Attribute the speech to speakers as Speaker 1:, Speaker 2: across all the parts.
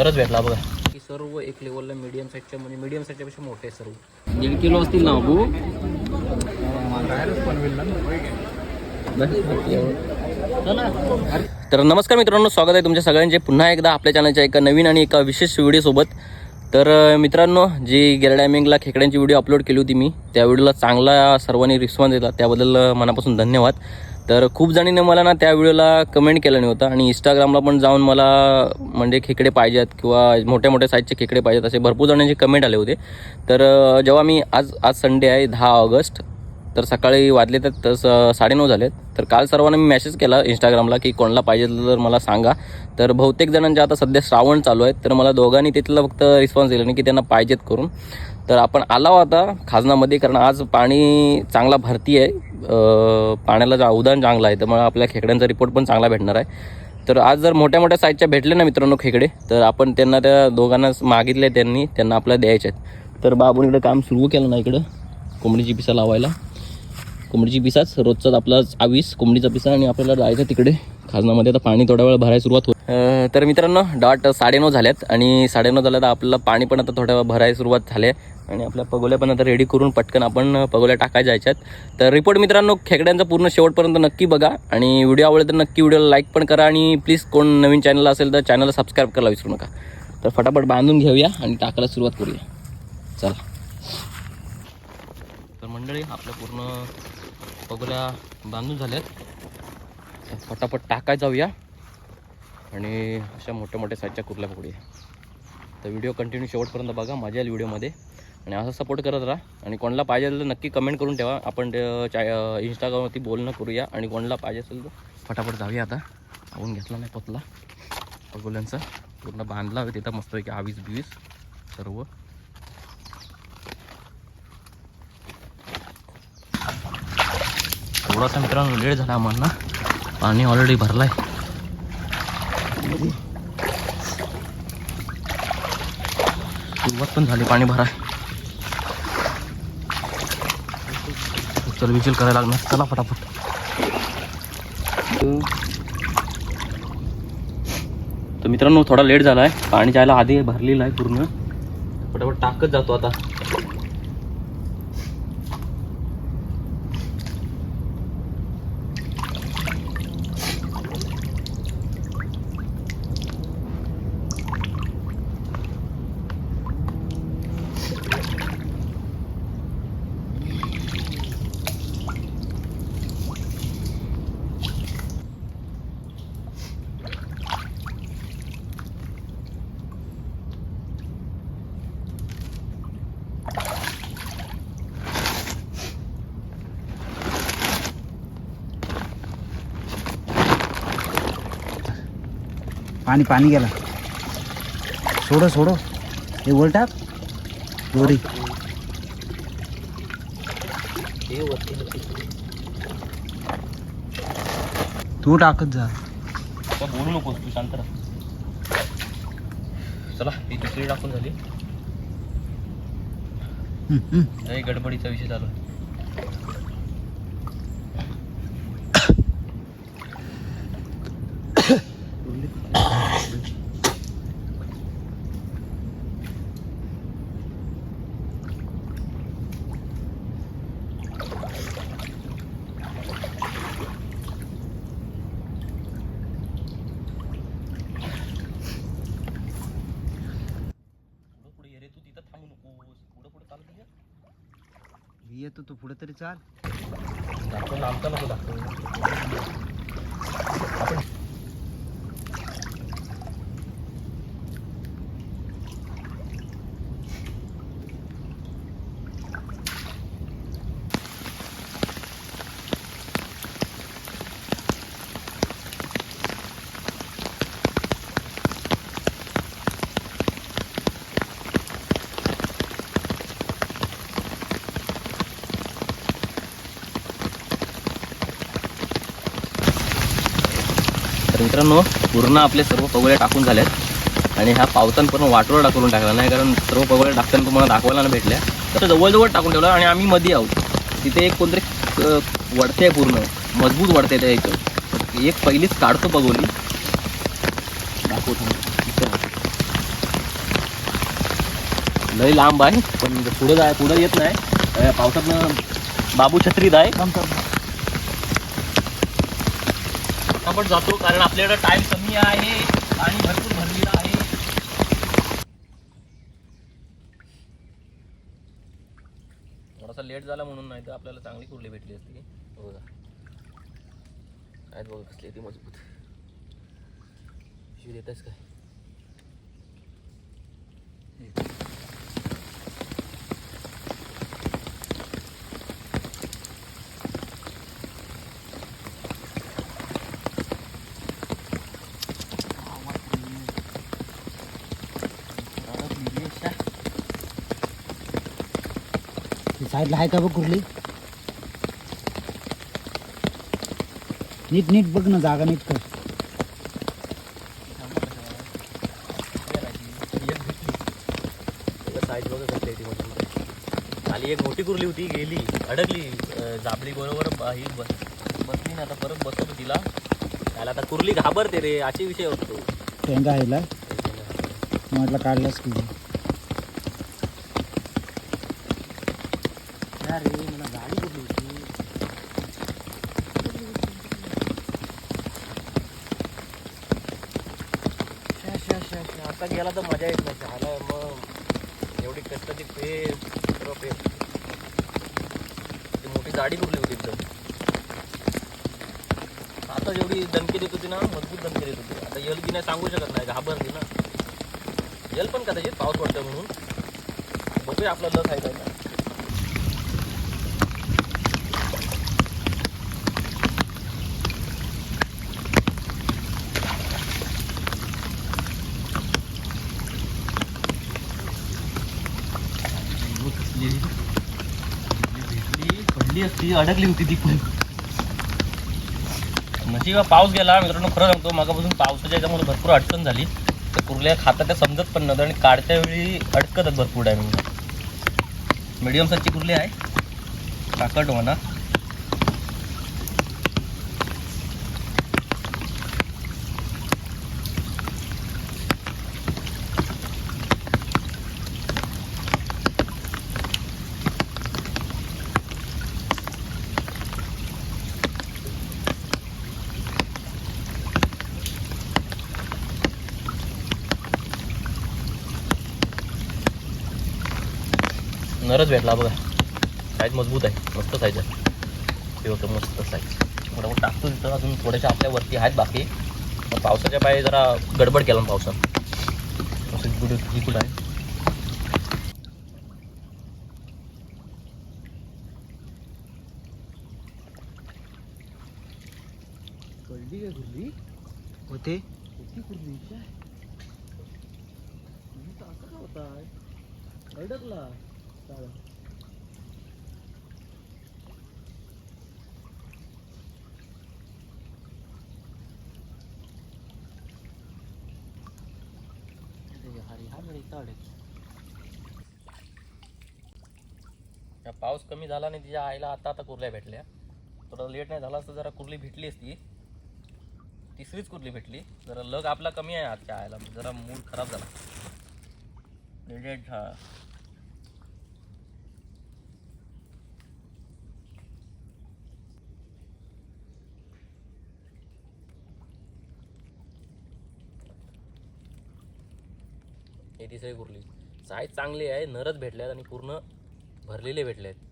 Speaker 1: नरच भेटला बघा. सर्व एक लेवलला मीडियम साईजच्या म्हणजे मीडियम साईजच्या पेक्षा मोठे आहे सर्व. दीड किलो असतील ना अबू तर नमस्कार मित्रांनो स्वागत आहे तुमच्या सगळ्यांचे. पुन्हा एकदा आपल्या चॅनलच्या एका नवीन आणि एका विशेष व्हिडिओसोबत तर मित्रांनो जी गेल्या टायमिंगला खेकड्यांची व्हिडिओ अपलोड केली होती मी त्या व्हिडिओला चांगला सर्वांनी रिस्पॉन्स दिला. त्याबद्दल मनापासून धन्यवाद. तर खूप जणींनी मला ना त्या व्हिडिओला कमेंट केलं नव्हता आणि इंस्टाग्रामला पण जाऊन मला म्हणजे खेकडे पाहिजेत किंवा मोठ्या मोठ्या साईजचे खेकडे पाहिजेत असे भरपूर जणांचे कमेंट आले होते. तर जेव्हा मी आज आज संडे आहे दहा ऑगस्ट तर सकाळी वाजले तर तसं साडेनऊ झालेत. तर काल सर्वांना मी मेसेज केला इंस्टाग्रामला की कोणाला पाहिजे तर मला सांगा. तर बहुतेक जणांचे आता सध्या श्रावण चालू आहे तर मला दोघांनी तिथलं फक्त रिस्पॉन्स दिला नाही की त्यांना पाहिजेत करून. तर आपण आलाव आता खाजनामध्ये कारण आज पाणी चांगला भरती आहे. पाण्याला जा उदाहरण चांगलं आहे त्यामुळे आपल्या खेकड्यांचा रिपोर्ट पण चांगला भेटणार आहे. तर आज जर मोठ्या मोठ्या साईजच्या भेटले ना मित्रांनो खेकडे तर आपण त्यांना त्या दोघांना मागितले त्यांनी त्यांना आपल्याला द्यायचे आहेत. तर बाबून इकडं काम सुरू केलं ना इकडं कोंबडीची पिसा लावायला. कोंबडीची पिसाच रोजचाच आपला आवीस कोंबडीचा पिसा आणि आपल्याला जायचं तिकडे. खाजनामध्ये आता पाणी थोड्या वेळ भरायला सुरुवात होत तर मित्रांनो डॉट साडेनऊ झाल्यात आणि साडेनऊ झाल्यात आपल्याला पाणी पण आता थोड्या वेळ भरायला सुरुवात झाली आहे. आणि आपल्या पगोल्या पण आता रेडी करून पटकन आपण पगोल्या टाकाय आहेत तर रिपोर्ट मित्रांनो खेकड्यांचा पूर्ण शेवटपर्यंत नक्की बघा. आणि व्हिडिओ आवडला तर नक्की व्हिडिओला लाईक पण करा आणि प्लीज कोण नवीन चॅनल असेल तर चॅनलला सबस्क्राईब करायला विसरू नका. तर फटाफट बांधून घेऊया आणि टाकायला सुरुवात करूया. चला. तर मंडळी आपल्या पूर्ण पगोल्या बांधून झाल्यात. तर फटाफट टाकाय जाऊया. आणि अशा मोठ्या मोठ्या साईजच्या कुर्ल्या पकडूया. तर व्हिडिओ कंटिन्यू शेवटपर्यंत बघा मजा येईल व्हिडिओमध्ये आणि असं सपोर्ट करत राहा. आणि कोणाला पाहिजे असेल तर नक्की कमेंट करून ठेवा. आपण इंस्टाग्रामवरती बोलणं करूया. आणि कोणाला पाहिजे असेल तर फटाफट जाऊया आता. आपण घेतला नाही पतला. अगोल्यांचा पूर्ण बांधला होता तिथं मस्तपैकी आवीस बिवीस सर्व. थोडासा मित्रांनो लेट झाला आम्हाला पाणी ऑलरेडी भरलाय. सुरुवात पण झाली. पाणी भराय. चल विचल करायला लागणार. चला फटाफट. तर मित्रांनो थोडा लेट झाला आहे पाणी जायला आधी भरलेलं आहे पूर्ण. फटाफट टाकत जातो आता.
Speaker 2: पाणी पाणी गेला. सोडो सोडो. हे वर टाक. दोरी. तू टाकत जा.
Speaker 1: बोलू नकोस तू शांत राहा. चला ही दुसरी टाकून झाली. गडबडीचा विषय चालू आहे पुढं पुढे ये रे तू तिथं थांबू नकोस पुढं पुढे चालत ये.
Speaker 2: मी येतो तू पुढे तरी चाल.
Speaker 1: दाखव लांबचा नको दाखव. मित्रांनो पूर्ण आपले सर्व पगोळ्या टाकून झाल्यात. आणि ह्या पावसान पूर्ण वाटोळ टाकून टाकला. नाही कारण सर्व पगोळ्या टाकताना तुम्हाला दाखवायला नाही भेटल्या. तर जवळजवळ टाकून ठेवलं आणि आम्ही मध्ये आहोत. तिथे एक कोणतरी वडते आहे पूर्ण. मजबूत वडते त्या इथं एक पहिलीच काढतो पगोली. दाखवतो लय लांब आहे पण पुढं जाय पुढं येत नाही. पावसातनं बाबू छत्रीत आहे. आपण जातो कारण आपल्याकडे टाइम कमी आहे आणि भरपूर भरलेला आहे. थोडासा लेट झाला म्हणून नाही तर आपल्याला चांगली कुर्ली भेटली असती बघा आहेत बघा कसली ती मजबूत. शिव देतास काय?
Speaker 2: साईडला आहे का बघ कुर्ली नीट नीट बघ ना जागा नीट कर.
Speaker 1: खाली एक मोठी कुर्ली होती गेली अडकली जांभळी बरोबर ही बस बसली ना आता परत बसवतो तिला. त्याला आता कुर्ली घाबरते रे असे विषय होतो
Speaker 2: शेंगा आहे म्हटलं काढलास की
Speaker 1: अरे मला गाडी कुठली होती शा, शा, आता गेला तर मजा येत नाही. चहाला मग एवढी कष्टाची पे सर्व पे ती मोठी जाडी कुठली होती एकदम? आता जेवढी धमकी देत होती ना मजबूत धमकी देत होती. आता यल की नाही सांगू शकत नाही घाबरली ना. यल पण कदाचित पाऊस पडतोय म्हणून. बघूया आपलं लस आहे भेटली पडली असती अडकली होती ती पण. नशिबा पाऊस गेला मित्रांनो खरं सांगतो मागापासून पावसाच्या याच्यामुळे भरपूर अडचण झाली. तर कुर्ल्या खाता त्या समजत पण नव्हतं आणि काढत्या वेळी अडकतात भरपूर टायमिंग मिडियम साईजची कुर्ली आहे. काकट म्हणा. नरच भेटला बघा. साईज मजबूत आहे. मस्त साईज आहे. ते होतं मस्त साईज मोठा टाकतो तिथं. अजून थोड्याशा आपल्या वरती आहेत बाकी. पावसाच्या पायी जरा गडबड केला पावसात. कुठं आहे?
Speaker 2: होते.
Speaker 1: होती पाऊस कमी झाला नाही तिच्या आईला आता आता कुर्ल्या भेटल्या. थोडा लेट नाही झाला असतं जरा कुर्ली भेटली असती. तिसरीच कुर्ली भेटली. जरा लग आपला कमी आहे आजच्या आईला. जरा मूड खराब झाला. लेट तिसरी कुर्ली. साईज चांगली आहे नरच आहेत आणि पूर्ण भरलेले भेटले आहेत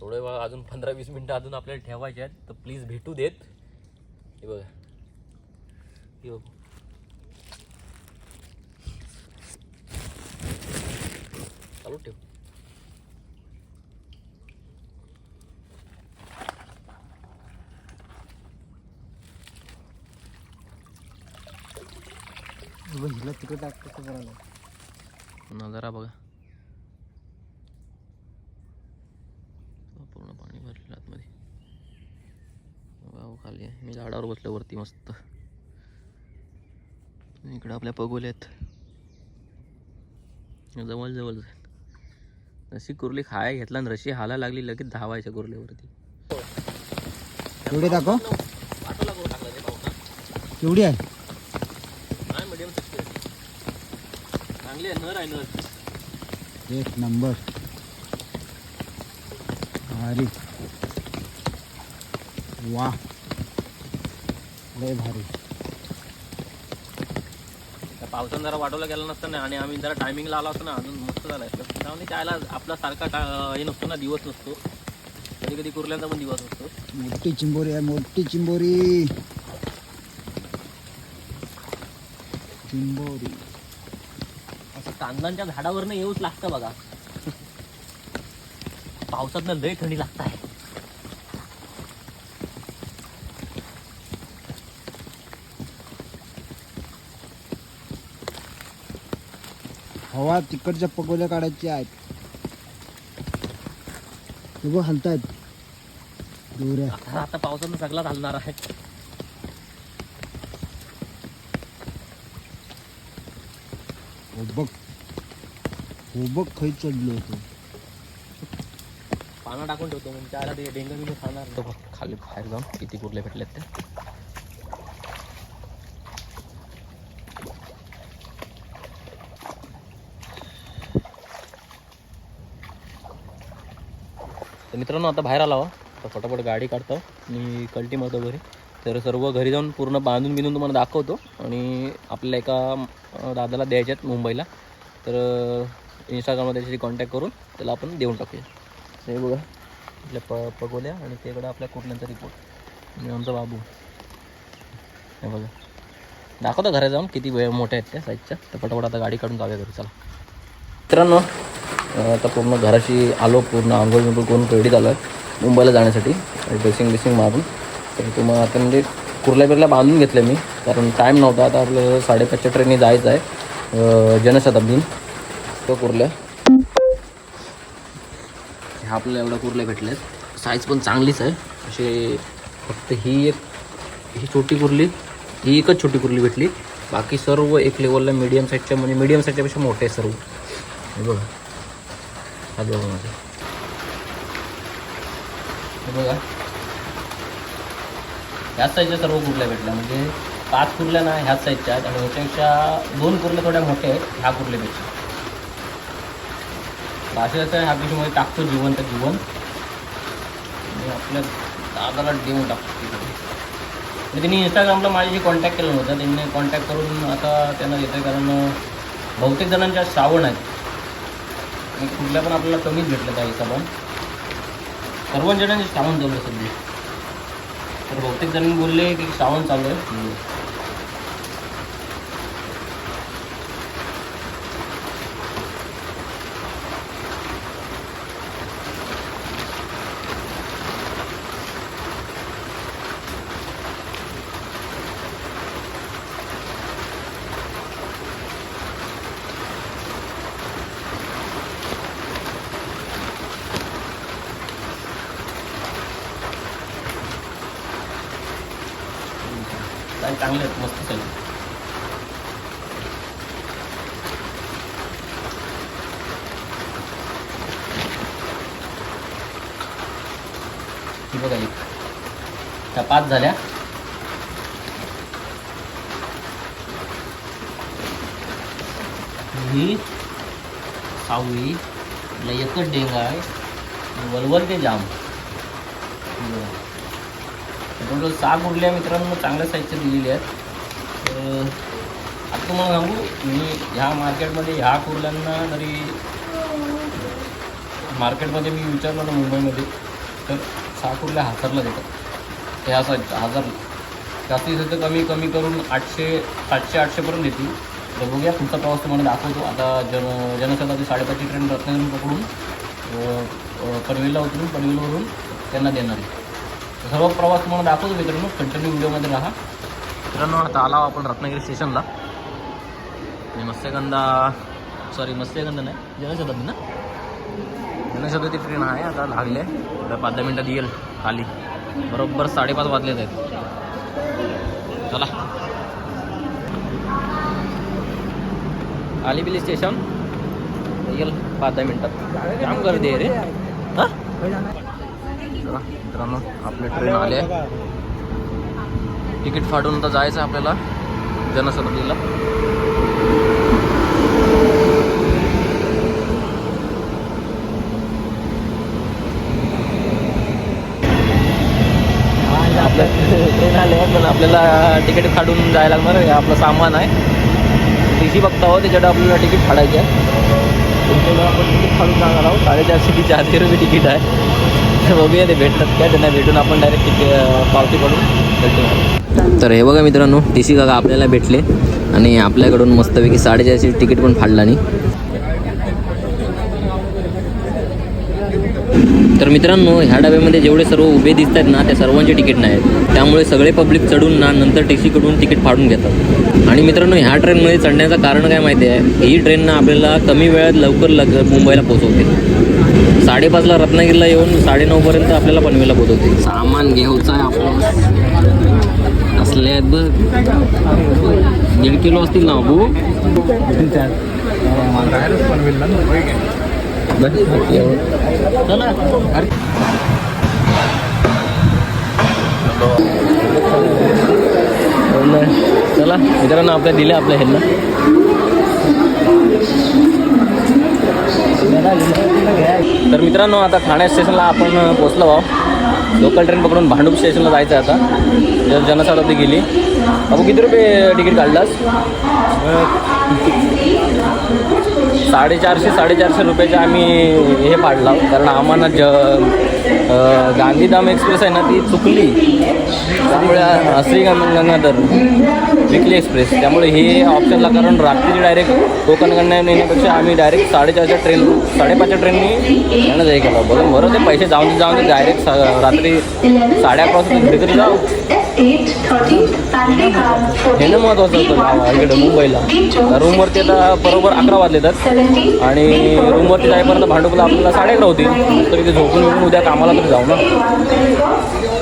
Speaker 1: थोडे वेळ अजून पंधरा वीस मिनटं अजून आपल्याला ठेवायचे आहेत तर प्लीज भेटू देत. हे बघा. हे बघू. चालू ठेव.
Speaker 2: हिला तिकडे टाकतो कसं करायला
Speaker 1: नजारा बघा. पूर्ण पाणी भरलेलं आतमध्ये. वाव खाली आहे. मी झाडावर बसलो वरती मस्त. इकडं आपल्या पगोल्या आहेत. जवळ जवळ रशी कुर्ली खाया घेतला आणि रशी हाला लागली लगेच धावायच्या कुर्लीवरती.
Speaker 2: एवढे दाखव. केवढी आहे
Speaker 1: नाही मिडियम चांगली आहे नर आहे नर
Speaker 2: एक नंबर. भारी. वा लय भारी.
Speaker 1: पावसानं जरा वाटवलं गेलं नसतं ना आणि आम्ही जरा टायमिंगला आला असतो ना अजून मस्त झालं असतं. त्यामुळे त्याला आपला सारखा का हे नसतो ना दिवस नसतो. कधी कधी कुर्ल्यांचा पण दिवस असतो.
Speaker 2: मोठी चिंबोरी आहे मोठी चिंबोरी. चिंबोरी.
Speaker 1: कांदांच्या झाडावरनं येऊच लागतं बघा. पावसात लय थंडी लागत आहे
Speaker 2: हवा तिकडच्या पकोल्या काढायच्या आहेत. बघ हलतायत. दोऱ्या.
Speaker 1: आता आता पावसानं सगळा घालणार आहे.
Speaker 2: हो बघ. हो बघ खै चढलो होतो.
Speaker 1: पानं टाकून ठेवतो म्हणजे त्याला ते डेंगर बिंगर खाणार तो बघ, खाली बाहेर जाऊन किती कुर्ले भेटलेत ते. तर मित्रांनो आता बाहेर आला हो. तर फटाफट गाडी काढतो. आणि कल्टी मारतो घरी. तर सर्व घरी जाऊन पूर्ण बांधून बिंधून तुम्हाला दाखवतो. आणि आपल्या एका दादाला द्यायचे आहेत मुंबईला. तर इंस्टाग्राममध्ये त्याची कॉन्टॅक्ट करून त्याला आपण देऊन टाकूया. हे बघा आपल्या प पगोल्या आणि तेकडं आपल्या कुठल्यांचा रिपोर्ट आणि आमचा बाबू. हे बघा. दाखवतो घरात जाऊन किती वेळ मोठ्या आहेत त्या साईजच्या तर पटापट आता गाडी काढून जाऊया घरी. चला. मित्रांनो आता पूर्ण घराशी आलो पूर्ण आंघोळ बिंघोळ करून रेडी झालो आहे मुंबईला जाण्यासाठी. ड्रेसिंग बिसिंग मारून. तर तुम्हाला आता म्हणजे कुर्ल्या बिरला बांधून घेतलं मी. कारण टाईम नव्हता. आता आपलं साडेपाचच्या ट्रेनने जायचं आहे. अं, जनशताब्दीन. कुर्ल्या ह्या आपल्याला एवढ्या कुर्ल्या भेटल्यात साईज पण चांगलीच आहे. असे फक्त ही एक ही छोटी कुर्ली ही एकच छोटी कुर्ली भेटली. बाकी सर्व एक लेवलला मीडियम साईजच्या म्हणजे मीडियम साईजच्यापेक्षा मोठे आहे सर्व. हे बघा. हा बघा माझं. हे बघा. ह्याच साईजच्या सर्व कुर्ल्या भेटल्या. म्हणजे पाच कुर्ल्या ना ह्याच साईजच्या आहेत. आणि ह्याच्यापेक्षा दोन कुर्ल्या थोड्या मोठ्या आहेत. ह्या कुर्ल्यापेक्षा. असे असं ह्या पिशवीमध्ये टाकतो जिवंत जिवंत आणि आपल्या दादाला देऊन टाकतो तिकडे. त्यांनी इंस्टाग्रामला माझ्याशी कॉन्टॅक्ट केलं होतं त्यांनी कॉन्टॅक्ट करून आता त्यांना देतं कारण बहुतेक जणांच्या श्रावण आहेत. आणि कुठल्या पण आपल्याला कमीच भेटलं त्या हिशोबान. सर्व जणांचे श्रावण चालू आहे सध्या. तर बहुतेक जणांनी बोलले की श्रावण चालू आहे काय चांगले आहेत मस्त चालू ही बघा एक त्या पाच झाल्या. ही सावळी याला एकच डेंगा आहे. वलवल ते जाम टोटल सहा गुडल्या मित्रांनो चांगल्या साईजच्या दिलेल्या आहेत. तर आता तुम्हाला सांगू मी ह्या मार्केटमध्ये ह्या कुर्ल्यांना तरी मार्केटमध्ये मी विचारलं ना मुंबईमध्ये. तर सहा कुर्ल्या हातरला देतात. हे असं हजार जास्तीत जास्त कमी कमी करून आठशे सातशे आठशेपर्यंत येतील तर बघूया पुढचा प्रवास तुम्हाला दाखवतो. आता जन जनशताब्दी साडेपाचची ट्रेन रत्नागिरी पकडून पनवेलला उतरून पनवेलवरून त्यांना देणार आहे. सर्व प्रवास तुम्हाला दाखवतो मित्रांनो. कंटिन्यू व्हिडिओमध्ये राहा. मित्रांनो आता आला आपण रत्नागिरी स्टेशनला. आणि मत्स्यगंधा सॉरी मत्स्यगंधा नाही. जनशताब्दी ना? जनशताब्दी ट्रेन आहे. आता लागले थोड्या पाच दहा मिनटात येईल खाली. बरोबर साडेपाच वाजलेत आहेत. चला. आलीबिली स्टेशन? येईल पाच दहा मिनटात. जाम गर्दी आहे रे. हां? चला मित्रांनो आपली ट्रेन आले तिकीट फाडून तर जायचं आहे आपल्याला जनशताब्दीला पण आपल्याला तिकीट काढून जायला लागणार हे आपलं सामान आहे. टी सी बघता आहोत त्याच्यात आपल्याला तिकीट काढायची आहे. तुमच्याकडे आपण तिकीट काढून जाणार आहोत. साडेचारशे की चारशे रुपये तिकीट आहे. तर बघूया ते भेटतात काय त्यांना भेटून आपण डायरेक्ट तिकीट पावती पडून तर हे बघा मित्रांनो टी सी काका आपल्याला भेटले. आणि आपल्याकडून मस्तपैकी साडेचारशे तिकीट पण फाडला नाही. तर मित्रांनो ह्या डब्यामध्ये जेवढे सर्व उभे दिसत आहेत ना त्या सर्वांचे तिकीट नाही आहेत त्यामुळे सगळे पब्लिक चढून ना नंतर टी तिकीट फाडून घेतात. आणि मित्रांनो ह्या ट्रेनमध्ये चढण्याचं कारण काय माहिती आहे? ही ट्रेन ना आपल्याला कमी वेळात लवकर लग मुंबईला पोहोचवते. साडेपाचला रत्नागिरीला येऊन साडेनऊपर्यंत आपल्याला पनवेला पोहोचवते. सामान घ्यायचं आहे आपलं. असले आहेत बघ. दीड किलो असतील ना बाबू? चला. मित्रांनो आपल्या दिल्या आपल्या ह्यांना. तर मित्रांनो आता ठाणे स्टेशनला आपण पोचलो आहोत. लोकल ट्रेन पकडून भांडूप स्टेशनला जायचं आहे आता. जर जनशताब्दी गेली. आपण किती रुपये तिकीट काढलास? साडेचारशे साडेचारशे रुपयाचे आम्ही हे पाडला. कारण आम्हाला ज गांधीधाम एक्सप्रेस आहे ना ती चुकली. त्यामुळे अ, श्री गंगाधर विकली एक्सप्रेस. त्यामुळे हे ऑप्शनला कारण रात्री डायरेक्ट कोकणकडनं नेण्यापेक्षा आम्ही डायरेक्ट साडेचारच्या ट्रेन साडेपाचच्या ट्रेननी त्यांना जाई केलं. बरं बरं ते पैसे जाऊन जाऊन दे डायरेक्ट रात्री साडे अकरा वाजता घरी जाऊ. हे ना महत्त्वाचं होतं गावा इकडे मुंबईला. रूमवरती आता बरोबर अकरा वाजले तर आणि रूमवरती जाईपर्यंत भांडुपला आपल्याला साडे अकरा होती तर इथे झोपून उद्या कामाला तरी जाऊ ना.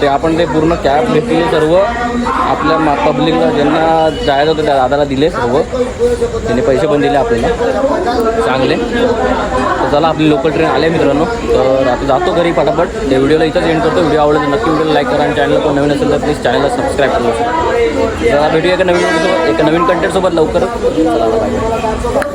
Speaker 1: ते आपण ते पूर्ण कॅब घेतली सर्व आपल्या मा पब्लिकला ज्यांना जायचं होतं त्या दादाला दिले सर्व. त्यांनी पैसे पण दिले आपल्याला. चांगले. तर चला आपली लोकल ट्रेन आले मित्रांनो. तर आता जातो घरी पटापट. त्या व्हिडिओला इथंच एंड करतो. व्हिडिओ आवडला तर नक्की व्हिडिओ लाईक करा आणि चॅनलला कोण नवीन असेल तर प्लीज चॅनलला सबस्क्राईब करू. चला भेटूया एका नवीन एका नवीन कंटेंटसोबत लवकर चला बाय